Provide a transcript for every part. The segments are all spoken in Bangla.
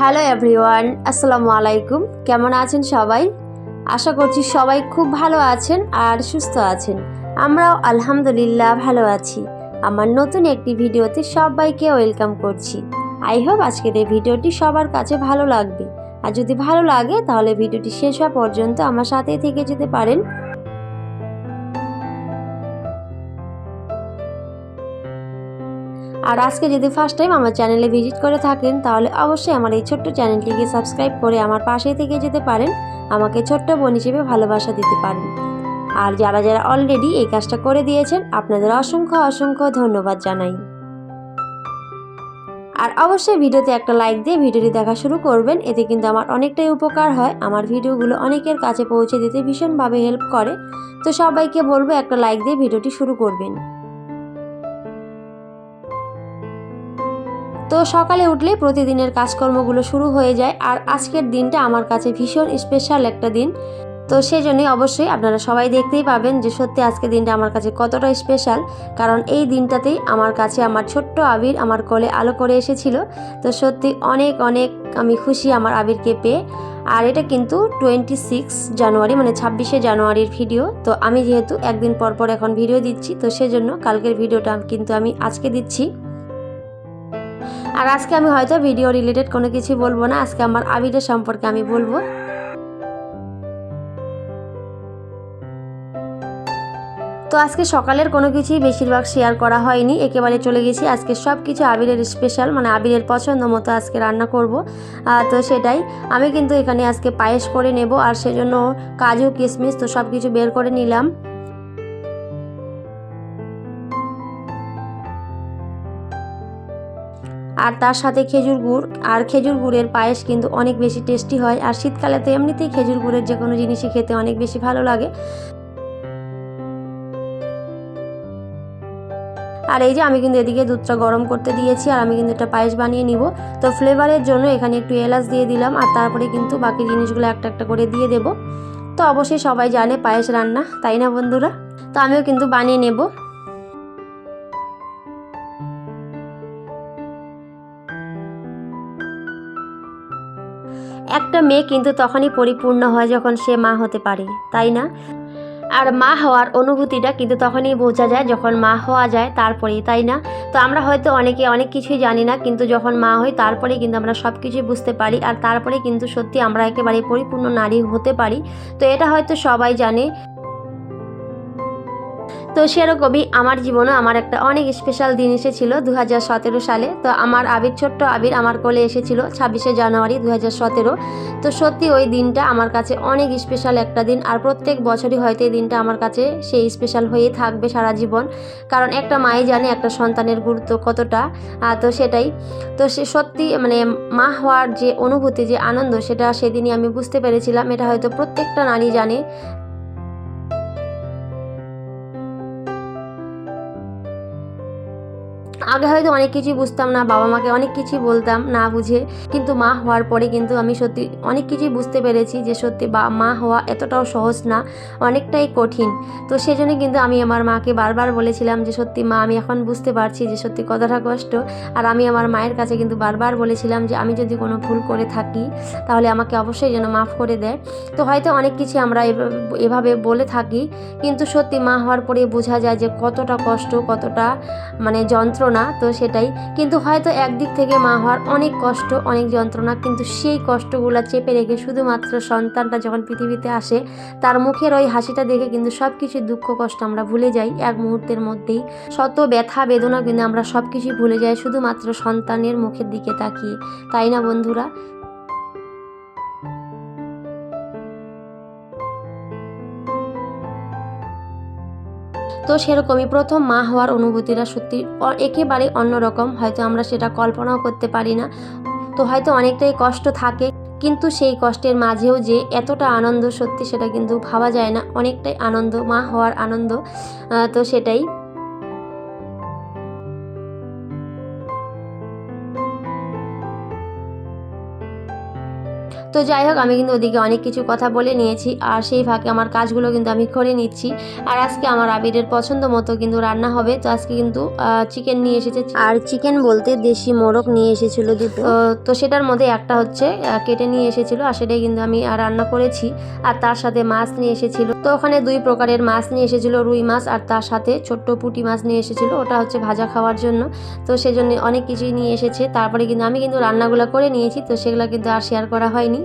হ্যালো এভরিওয়ান, আসসালামু আলাইকুম। কেমন আছেন সবাই? আশা করছি সবাই খুব ভালো আছেন আর সুস্থ আছেন। আমরাও আলহামদুলিল্লাহ ভালো আছি। আমার নতুন একটি ভিডিওতে সবাইকে ওয়েলকাম করছি। আই হোপ আজকের এই ভিডিওটি সবার কাছে ভালো লাগবে। আর যদি ভালো লাগে, তাহলে ভিডিওটি শেষ হওয়া পর্যন্ত আমার সাথে থেকে যেতে পারেন। আর আজকে যদি ফার্স্ট টাইম আমার চ্যানেলে ভিজিট করে থাকেন, তাহলে অবশ্যই আমার এই ছোট্ট চ্যানেলটিকে সাবস্ক্রাইব করে আমার পাশে থেকে যেতে পারেন। আমাকে ছোট্ট বোন হিসেবে ভালোবাসা দিতে পারেন। আর যারা যারা অলরেডি এই কাজটা করে দিয়েছেন, আপনাদের অসংখ্য অসংখ্য ধন্যবাদ জানাই। আর অবশ্যই ভিডিওতে একটা লাইক দিয়ে ভিডিওটি দেখা শুরু করবেন। এতে কিন্তু আমার অনেকটাই উপকার হয়। আমার ভিডিওগুলো অনেকের কাছে পৌঁছে দিতে ভীষণভাবে হেল্প করে। তো সবাইকে বলব একটা লাইক দিয়ে ভিডিওটি শুরু করবেন। তো সকালে উঠলে প্রতিদিনের কাজকর্মগুলো শুরু হয়ে যায়, আর আজকের দিনটা আমার কাছে ভীষণ স্পেশাল একটা দিন। তো সেই জন্যই অবশ্যই আপনারা সবাই দেখতেই পাবেন যে সত্যি আজকের দিনটা আমার কাছে কতটা স্পেশাল কারণ এই দিনটাতেই আমার কাছে আমার ছোট্ট আবির আমার কোলে আলো করে এসেছিল। তো সত্যি অনেক অনেক আমি খুশি আমার আবিরকে পেয়ে। আর এটা কিন্তু টোয়েন্টি সিক্স জানুয়ারি মানে ছাব্বিশে জানুয়ারির ভিডিও তো আমি যেহেতু একদিন পর পর এখন ভিডিও দিচ্ছি, তো সেজন্য কালকের ভিডিওটা কিন্তু আমি আজকে দিচ্ছি। আর আজকে আমি হয়তো ভিডিও রিলেটেড কোনো কিছু বলব না, আজকে আমার আবিরের সম্পর্কে আমি বলব। তো আজকে সকালের কোনো কিছুই বেশিরভাগ শেয়ার করা হয়নি, একেবারে চলে গেছি। আজকে সব কিছু আবিরের স্পেশাল মানে আবিরের পছন্দ মতো আজকে রান্না করব। তো সেটাই, আমি কিন্তু এখানে আজকে পায়েস করে নেব, আর সেজন্য কাজু কিশমিশ তো সব কিছু বের করে নিলাম। আর তার সাথে খেজুর গুড়, আর খেজুর গুড়ের পায়েস কিন্তু অনেক বেশি টেস্টি হয়। আর শীতকালে তো এমনিতেই খেজুর গুড়ের যে কোনো জিনিসই খেতে অনেক বেশি ভালো লাগে। আর এই যে আমি কিন্তু এদিকে দুধটা গরম করতে দিয়েছি, আর আমি কিন্তু একটা পায়েস বানিয়ে নিব। তো ফ্লেভারের জন্য এখানে একটু এলাচ দিয়ে দিলাম, আর তারপরে কিন্তু বাকি জিনিসগুলো একটা একটা করে দিয়ে দেব। তো অবশ্যই সবাই জানে পায়েস রান্না, তাই না বন্ধুরা? তো আমিও কিন্তু বানিয়ে নেব। একটা মেয়ে কিন্তু তখনই পরিপূর্ণ হয় যখন সে মা হতে পারে, তাই না? আর মা হওয়ার অনুভূতিটা কিন্তু তখনই বোঝা যায় যখন মা হওয়া যায় তারপরেই, তাই না? তো আমরা হয়তো অনেকে অনেক কিছুই জানি না, কিন্তু যখন মা হই তারপরে কিন্তু আমরা সব কিছুই বুঝতে পারি আর তারপরে কিন্তু সত্যি আমরা একেবারে পরিপূর্ণ নারী হতে পারি। তো এটা হয়তো সবাই জানে। তো সেরকমই আমার জীবনে আমার একটা অনেক স্পেশাল দিন এসেছিল দু হাজার সালে। তো আমার আবির, ছোট্ট আবির আমার কোলে এসেছিল ছাব্বিশে জানুয়ারি দু হাজার সতেরো। তো সত্যি ওই দিনটা আমার কাছে অনেক স্পেশাল একটা দিন আর প্রত্যেক বছরই হয়তো এই দিনটা আমার কাছে সেই স্পেশাল হয়েই থাকবে সারা জীবন। কারণ একটা মাই জানে একটা সন্তানের গুরুত্ব কতটা তো সেটাই। তো সে সত্যি মানে মা হওয়ার যে অনুভূতি, যে আনন্দ, সেটা সেদিনই আমি বুঝতে পেরেছিলাম। এটা হয়তো প্রত্যেকটা নারী জানে। আগে হয়তো অনেক কিছুই বুঝতাম না, বাবা মাকে অনেক কিছুই বলতাম না বুঝে। কিন্তু মা হওয়ার পরে কিন্তু আমি সত্যি অনেক কিছুই বুঝতে পেরেছি যে সত্যি বা, মা হওয়া এতটাও সহজ না, অনেকটাই কঠিন। তো সেই জন্য কিন্তু আমি আমার মাকে বারবার বলেছিলাম যে, সত্যি মা, আমি এখন বুঝতে পারছি যে সত্যি কতটা কষ্ট। আর আমি আমার মায়ের কাছে কিন্তু বারবার বলেছিলাম যে, আমি যদি কোনো ভুল করে থাকি, তাহলে আমাকে অবশ্যই যেন মাফ করে দেয়। তো হয়তো অনেক কিছু আমরা এভাবে বলে থাকি, কিন্তু সত্যি মা হওয়ার পরে বোঝা যায় যে, কতটা কষ্ট, কতটা মানে যন্ত্রণা না, তো সেটাই। কিন্তু হয়তো একদিক থেকে মা হওয়ার অনেক কষ্ট, অনেক যন্ত্রণা, কিন্তু সেই কষ্টগুলো চেপে রেখে শুধুমাত্র সন্তানটা যখন পৃথিবীতে আসে, তার মুখের ওই হাসিটা দেখে কিন্তু সব কিছু দুঃখ, কষ্ট আমরা ভুলে যাই এক মুহূর্তের মধ্যেই। শত ব্যথা, বেদনা কিন্তু আমরা সব কিছুই ভুলে যাই, শুধুমাত্র সন্তানের মুখের দিকে তাকিয়ে। তাই না বন্ধুরা? তো সেরকমই প্রথম মা হওয়ার অনুভূতিটা সত্যি একেবারে অন্যরকম। হয়তো আমরা সেটা কল্পনাও করতে পারি না। তো হয়তো অনেকটাই কষ্ট থাকে। কিন্তু সেই কষ্টের মাঝেও যে এতটা আনন্দ সত্যি সেটা কিন্তু ভাবা যায় না। অনেকটাই আনন্দ, মা হওয়ার আনন্দ। তো সেটাই। তো যাই হোক আমি কিন্তু ওদিকে অনেক কিছু কথা বলে নিয়েছি আর সেই ফাঁকে আমার কাজগুলো কিন্তু আমি করে নিচ্ছি। আর আজকে আমার আবিরের পছন্দ মতো কিন্তু রান্না হবে। তো আজকে কিন্তু চিকেন নিয়ে এসেছে। আর চিকেন বলতে দেশি মোরগ নিয়ে এসেছিল দুটো। তো- সেটার মধ্যে একটা হচ্ছে কেটে নিয়ে এসেছিল আর সেটাই কিন্তু আমি রান্না করেছি। আর তার সাথে মাছ নিয়ে এসেছিল। তো ওখানে দুই প্রকারের মাছ নিয়ে এসেছিল রুই মাছ আর তার সাথে ছোট্ট পুঁটি মাছ নিয়ে এসেছিল। ওটা হচ্ছে ভাজা খাওয়ার জন্য। তো সেই জন্য অনেক কিছুই নিয়ে এসেছে। তারপরে কিন্তু আমি কিন্তু রান্নাগুলো করে নিয়েছি। তো সেগুলো কিন্তু আর শেয়ার করা হয়নি।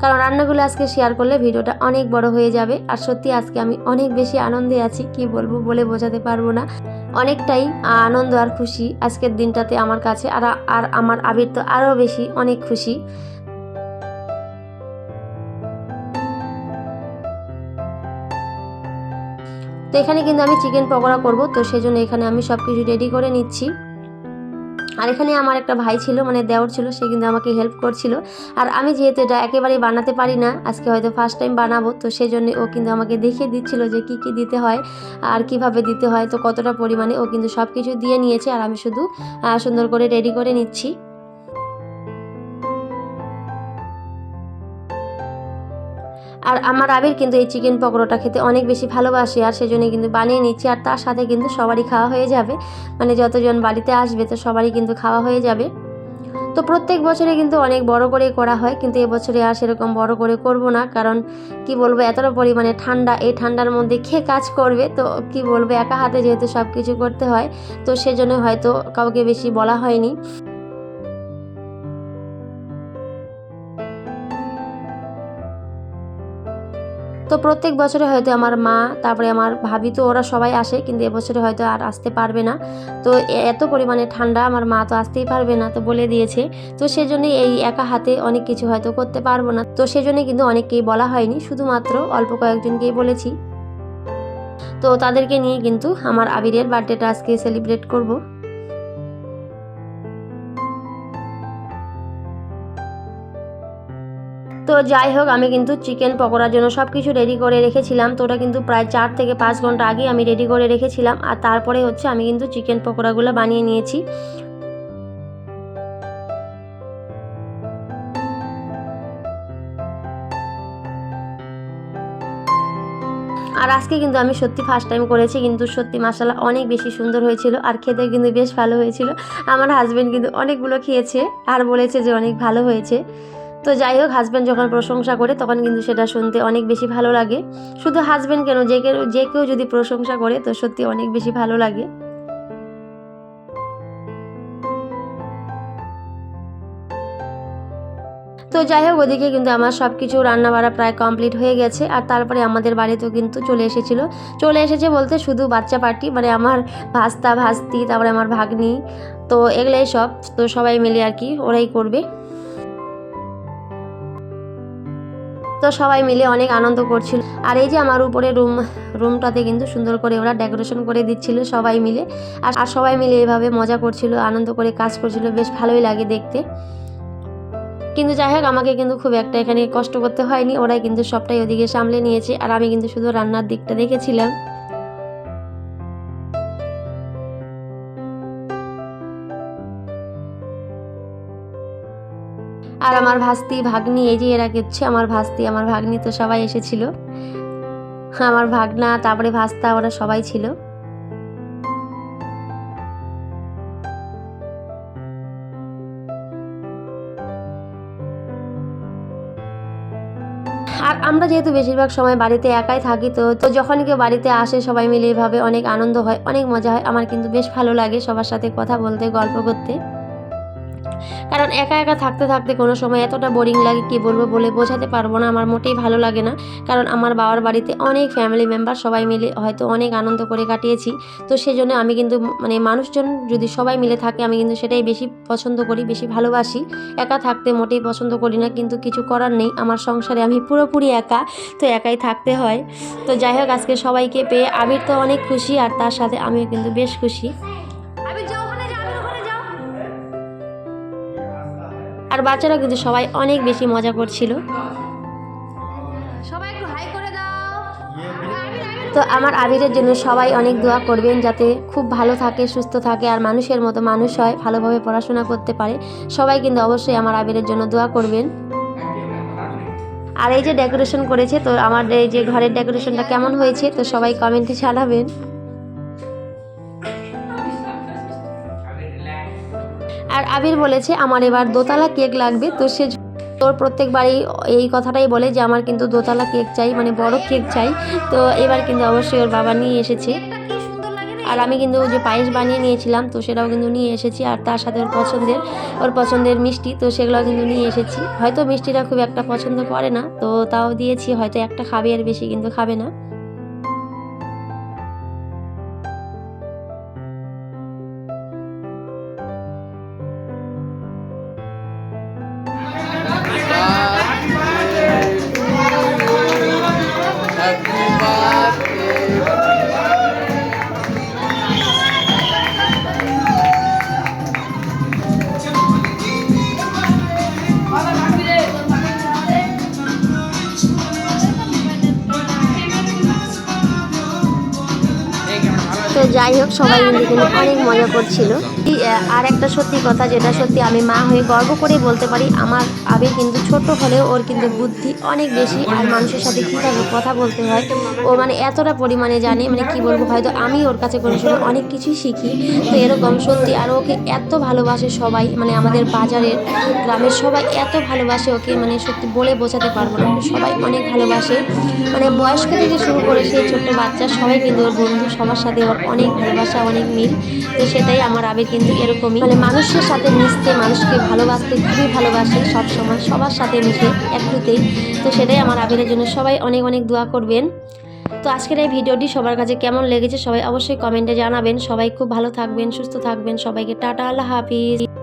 কারণ রান্নাগুলো আজকে শেয়ার করলে ভিডিওটা অনেক বড় হয়ে যাবে। আর সত্যি আজকে আমি অনেক বেশি আনন্দে আছি, কি বলব বলে বোঝাতে পারব না। অনেকটাই আনন্দ আর খুশি আজকের দিনটাতে আমার কাছে, আর আর আমার আবির তো আরও বেশি অনেক খুশি। তো এখানে কিন্তু আমি চিকেন পকোড়া করব, তো সেই জন্য এখানে আমি সব কিছু রেডি করে নিচ্ছি। আর এখানে আমার একটা ভাই ছিল মানে দেওর ছিল, সে কিন্তু আমাকে হেল্প করছিল। আর আমি যেহেতু এটা একেবারেই বানাতে পারি না, আজকে হয়তো ফার্স্ট টাইম বানাবো, তো সেই জন্য ও কিন্তু আমাকে দেখিয়ে দিচ্ছিল যে কি কি দিতে হয় আর কীভাবে দিতে হয়, তো কতটা পরিমাণে ও কিন্তু সব কিছু দিয়ে নিয়েছে। আর আমি শুধু সুন্দর করে রেডি করে নিচ্ছি। আর আমার আবির কিন্তু এই চিকেন পকোড়াটা খেতে অনেক বেশি ভালোবাসে, আর সেজন্য কিন্তু বানিয়ে নিচ্ছি, আর তার সাথে কিন্তু সবারই খাওয়া হয়ে যাবে। মানে যতজন বাড়িতে আসবে, তো সবারই কিন্তু খাওয়া হয়ে যাবে। তো প্রত্যেক বছরে কিন্তু অনেক বড় করে করা হয়, কিন্তু এবছরে আর সেরকম বড় করে করব না, কারণ কি বলব, এতটা পরিমাণে ঠান্ডা, এই ঠান্ডার মধ্যে খেয়ে কাজ করবে, তো কি বলব, একা হাতে যেহেতু সব কিছু করতে হয়, তো সেজন্য হয়তো কাউকে বেশি বলা হয়নি। তো প্রত্যেক বছরে হয়তো আমার মা, তারপরে আমার ভাবি তো ওরা সবাই আসে, কিন্তু এবছরে হয়তো আর আসতে পারবে না। তো এত পরিমাণে ঠান্ডা, আমার মা তো আসতেই পারবে না, তো বলে দিয়েছে। তো সেজন্যই এই একা হাতে অনেক কিছু হয়তো করতে পারব না। তো সেজন্য কিন্তু অনেককেই বলা হয়নি, শুধুমাত্র অল্প কয়েকজনকেই বলেছি। তো তাদেরকে নিয়ে কিন্তু আমার আবিরের বার্থডেটা আজকে সেলিব্রেট করব। তো যাই হোক, আমি কিন্তু চিকেন পকোড়ার জন্য সব কিছু রেডি করে রেখেছিলাম। তো ওটা কিন্তু প্রায় চার থেকে পাঁচ ঘণ্টা আগে আমি রেডি করে রেখেছিলাম। আর তারপরে হচ্ছে আমি কিন্তু চিকেন পকোড়াগুলো বানিয়ে নিয়েছি। আর আজকে কিন্তু আমি সত্যি ফার্স্ট টাইম করেছি, কিন্তু সত্যি মশলা অনেক বেশি সুন্দর হয়েছিল আর খেতে কিন্তু বেশ ভালো হয়েছিল। আমার হাজব্যান্ড কিন্তু অনেকগুলো খেয়েছে আর বলেছে যে অনেক ভালো হয়েছে। তো যাই হোক হাজব্যান্ড যখন প্রশংসা করে, তখন কিন্তু সেটা শুনতে অনেক বেশি ভালো লাগে। শুধু হাজব্যান্ড কেন, যে কেউ যে কেউ যদি প্রশংসা করে, তো সত্যি অনেক বেশি ভালো লাগে। তো যাই হোক, ওদিকে কিন্তু আমার সব কিছু রান্না বাড়া প্রায় কমপ্লিট হয়ে গেছে। আর তারপরে আমাদের বাড়িতেও কিন্তু চলে এসেছিল। চলে এসেছে বলতে শুধু বাচ্চা পার্টি মানে আমার ভাস্তা, ভাস্তি, তারপরে আমার ভাগ্নি, তো এগুলাই সব। তো সবাই মিলে আর কি, ওরাই করবে। তো সবাই মিলে অনেক আনন্দ করছিল। আর এই যে আমার উপরে রুম, রুমটাতে কিন্তু সুন্দর করে ওরা ডেকোরেশন করে দিচ্ছিল সবাই মিলে। আর সবাই মিলে এভাবে মজা করছিল, আনন্দ করে কাজ করছিল, বেশ ভালোই লাগে দেখতে। কিন্তু যাই হোক, আমাকে কিন্তু খুব একটা এখানে কষ্ট করতে হয়নি। ওরাই কিন্তু সবটাই ওদিকে সামলে নিয়েছে। আর আমি কিন্তু শুধু রান্নার দিকটা দেখেছিলাম। আর আমার ভাস্তি ভাগ্নি, এই যে এরা হচ্ছে আমার ভাস্তি, আমার ভাগ্নি তো সবাই এসেছিল। আমার ভাগনা, তারপরে ভাস্তা, ওরা সবাই ছিল। আর আমরা যেহেতু বেশিরভাগ সময় বাড়িতে একাই থাকি, তো তো যখন কেউ বাড়িতে আসে, সবাই মিলে এভাবে অনেক আনন্দ হয়, অনেক মজা হয়। আমার কিন্তু বেশ ভালো লাগে সবার সাথে কথা বলতে, গল্প করতে। কারণ একা একা থাকতে থাকতে কোনো সময় এতটা বোরিং লাগে, কি বলব, বলে বোঝাতে পারব না। আমার মোটেই ভালো লাগে না। কারণ আমার বাবার বাড়িতে অনেক ফ্যামিলি মেম্বার সবাই মিলে হয়তো অনেক আনন্দ করে কাটিয়েছি। তো সেই জন্য আমি কিন্তু মানে মানুষজন যদি সবাই মিলে থাকে, আমি কিন্তু সেটাই বেশি পছন্দ করি, বেশি ভালোবাসি। একা থাকতে মোটেই পছন্দ করি না, কিন্তু কিছু করার নেই। আমার সংসারে আমি পুরোপুরি একা, তো একাই থাকতে হয়। তো যাই হোক, আজকে সবাইকে পেয়ে আবির তো অনেক খুশি, আর তার সাথে আমিও কিন্তু বেশ খুশি। আর বাচ্চারা কিন্তু সবাই অনেক বেশি মজা করছিল। সবাই একটু হাই করে দাও। আবির আবির তো আমার আবিরের জন্য সবাই অনেক দোয়া করবেন যাতে খুব ভালো থাকে সুস্থ থাকে আর মানুষের মতো মানুষ হয় ভালোভাবে পড়াশোনা করতে পারে। সবাই কিন্তু অবশ্যই আমার আবিরের জন্য দোয়া করবেন। আর এই যে ডেকোরেশন করেছে তো আমার এই যে ঘরের ডেকোরেশনটা কেমন হয়েছে তো সবাই কমেন্টে জানাবেন। আবির বলেছে, আমার এবার দোতলা কেক লাগবে। তো সে তোর প্রত্যেকবারই এই কথাটাই বলে যে, আমার কিন্তু দোতলা কেক চাই মানে বড় কেক চাই। তো এবার কিন্তু অবশ্যই ওর বাবা নিয়ে এসেছে। আর আমি কিন্তু যে পায়েস বানিয়ে নিয়েছিলাম, তো সেটাও কিন্তু নিয়ে এসেছি। আর তার সাথে ওর পছন্দের ওর পছন্দের মিষ্টি, তো সেগুলো কিন্তু নিয়ে এসেছি। হয়তো মিষ্টিটা খুব একটা পছন্দ করে না, তো তাও দিয়েছি। হয়তো একটা খাবে আর বেশি, কিন্তু খাবে না। তো যাই হোক সবাই কিন্তু অনেক মজা করছিল। আর একটা সত্যি কথা যেটা সত্যি আমি মা হয়ে গর্ব করে বলতে পারি, আমার আবির কিন্তু ছোট হলেও ওর কিন্তু বুদ্ধি অনেক বেশি আর মানুষের সাথে কীভাবে কথা বলতে হয়, ও মানে এতটা পরিমাণে জানে মানে কি বলব হয়তো আমি ওর কাছে কোনো সময় অনেক কিছুই শিখি, তো এরকম সত্যি আর ওকে এত ভালোবাসে সবাই মানে আমাদের বাজারের গ্রামের সবাই এত ভালোবাসে ওকে মানে সত্যি বলে বোঝাতে পারব না সবাই অনেক ভালোবাসে মানে বয়স্ক থেকে শুরু করে সেই ছোট্ট বাচ্চা সবাই কিন্তু ওর বন্ধু, সবার সাথে ওর অনেক ভালোবাসা, অনেক মিল, তো সেটাই আমার আবেগ কিন্তু এরকমই। মানে মানুষের সাথে মিশতে, মানুষকে ভালোবাসতে খুবই ভালোবাসে সব সময় সবার সাথে মিশে একটুতেই। তো সেটাই আমার আবিরের জন্য। সবাই অনেক অনেক দোয়া করবেন। তো আজকের এই ভিডিওটি সবার কাছে কেমন লেগেছে সবাই অবশ্যই কমেন্টে জানাবেন। সবাই খুব ভালো থাকবেন, সুস্থ থাকবেন। সবাইকে টাটা, আল্লাহ হাফিজ।